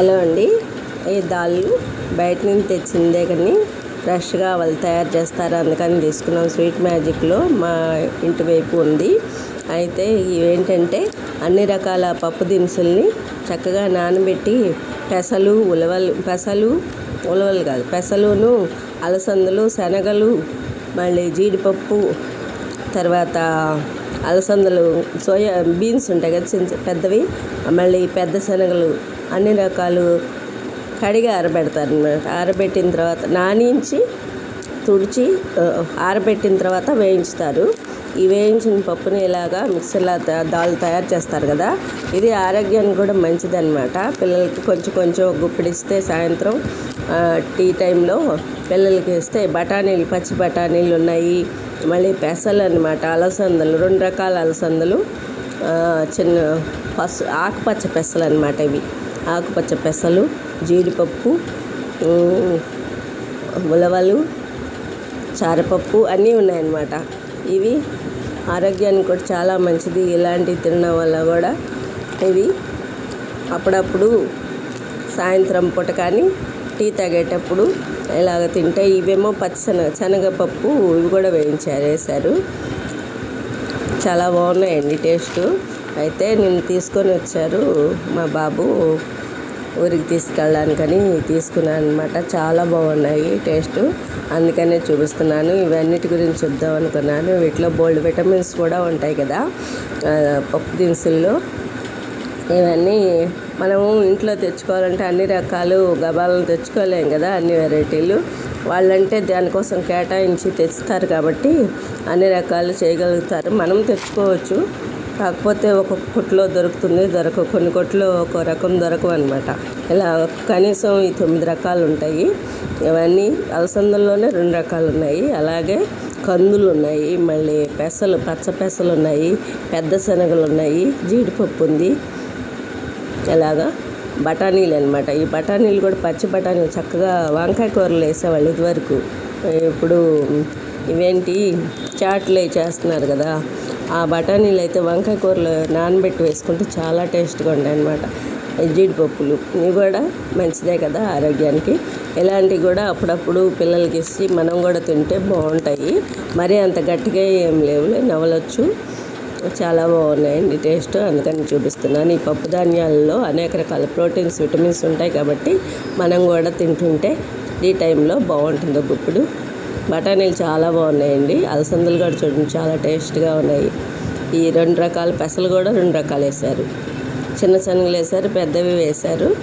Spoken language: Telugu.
హలో అండి. ఈ దాళ్ళు బయట నుంచి తెచ్చిందే కానీ ఫ్రెష్గా వాళ్ళు తయారు చేస్తారు అందుకని తీసుకున్నాం. స్వీట్ మ్యాజిక్లో మా ఇంటి వైపు ఉంది. అయితే ఇవేంటంటే అన్ని రకాల పప్పు దినుసుల్ని చక్కగా నానబెట్టి పెసలు ఉలవలు పెసలు ఉలవలు కాదు పెసలును అలసందలు శనగలు మళ్ళీ జీడిపప్పు తర్వాత అలసందలు సోయా బీన్స్ ఉంటాయి కదా చిన్న పెద్దవి మళ్ళీ పెద్ద శనగలు అన్ని రకాలు కడిగి ఆరబెడతారు అనమాట ఆరబెట్టిన తర్వాత నానించి తుడిచి ఆరబెట్టిన తర్వాత వేయించుతారు. ఈ వేయించిన పప్పుని ఇలాగా మిక్సర్లో దాల్ తయారు చేస్తారు కదా ఇది ఆరోగ్యానికి కూడా మంచిదన్నమాట. పిల్లలకి కొంచెం కొంచెం గుప్పిడిస్తే సాయంత్రం టీ టైంలో పిల్లలకి ఇస్తే బఠానీలు పచ్చి బఠానీలు ఉన్నాయి. మళ్ళీ పెసలు అనమాట అలసందలు రెండు రకాల అలసందలు చిన్న పసు ఆకుపచ్చ పెసలు అనమాట ఇవి. ఆకుపచ్చ పెసలు జీడిపప్పు ఉలవలు చారపప్పు అన్నీ ఉన్నాయన్నమాట. ఇవి ఆరోగ్యానికి కూడా చాలా మంచిది. ఇలాంటివి తినడం వల్ల కూడా ఇవి అప్పుడప్పుడు సాయంత్రం పూట కానీ టీ తాగేటప్పుడు ఇలాగ తింటే ఇవేమో పచ్చిశనగ శనగపప్పు ఇవి కూడా వేయించారు వేశారు. చాలా బాగున్నాయండి టేస్ట్. అయితే నేను తీసుకొని వచ్చారు మా బాబు. ఊరికి తీసుకెళ్ళడానికని తీసుకున్నాను అనమాట చాలా బాగున్నాయి టేస్ట్. అందుకనే చూపిస్తున్నాను. ఇవన్నిటి గురించి చెప్దాం అనుకున్నాను. వీటిలో బోల్డ్ విటమిన్స్ కూడా ఉంటాయి కదా పప్పు దినుసుల్లో. ఇవన్నీ మనము ఇంట్లో తెచ్చుకోవాలంటే అన్ని రకాలు గబాలను తెచ్చుకోలేం కదా అన్ని వెరైటీలు. వాళ్ళంటే దానికోసం కేటాయించి తెస్తారు కాబట్టి అన్ని రకాలు చేయగలుగుతారు. మనం తెచ్చుకోవచ్చు. కాకపోతే ఒక కొట్లో దొరుకుతుంది దొరక కొన్ని కొట్లో ఒక రకం దొరకవు అనమాట ఇలా కనీసం ఈ తొమ్మిది రకాలు ఉంటాయి. ఇవన్నీ అలసందల్లోనే రెండు రకాలు ఉన్నాయి. అలాగే కందులు ఉన్నాయి మళ్ళీ పెసలు పచ్చ పెసలు ఉన్నాయి పెద్ద శనగలు ఉన్నాయి జీడిపప్పు ఉంది. ఇలాగా బఠానీలు అనమాట ఈ బఠానీలు కూడా పచ్చి బఠానీలు చక్కగా వంకాయ కూరలు వేసేవాళ్ళు ఇదివరకు. ఇప్పుడు ఇవేంటి? చాట్లు చేస్తున్నారు కదా. ఆ బఠానీలు అయితే వంకాయ కూరలు నానబెట్టి వేసుకుంటే చాలా టేస్ట్గా ఉంటాయి అనమాట జీడిపప్పులు ఇవి కూడా మంచిదే కదా ఆరోగ్యానికి. ఇలాంటివి కూడా అప్పుడప్పుడు పిల్లలకి ఇచ్చి మనం కూడా తింటే బాగుంటాయి. మరీ అంత గట్టిగా ఏం లేవు నవలొచ్చు. చాలా బాగున్నాయండి టేస్ట్. అందుకని చూపిస్తున్నాను. ఈ పప్పు ధాన్యాలలో అనేక రకాల ప్రోటీన్స్ విటమిన్స్ ఉంటాయి కాబట్టి మనం కూడా తింటుంటే ఈ టైంలో బాగుంటుంది గుప్పుడు బఠానీలు చాలా బాగున్నాయండి. అలసందలు కూడా చూడండి చాలా టేస్ట్గా ఉన్నాయి. ఈ రెండు రకాల పెసలు కూడా రెండు రకాలు వేశారు. చిన్న శనగలు వేశారు పెద్దవి వేశారు.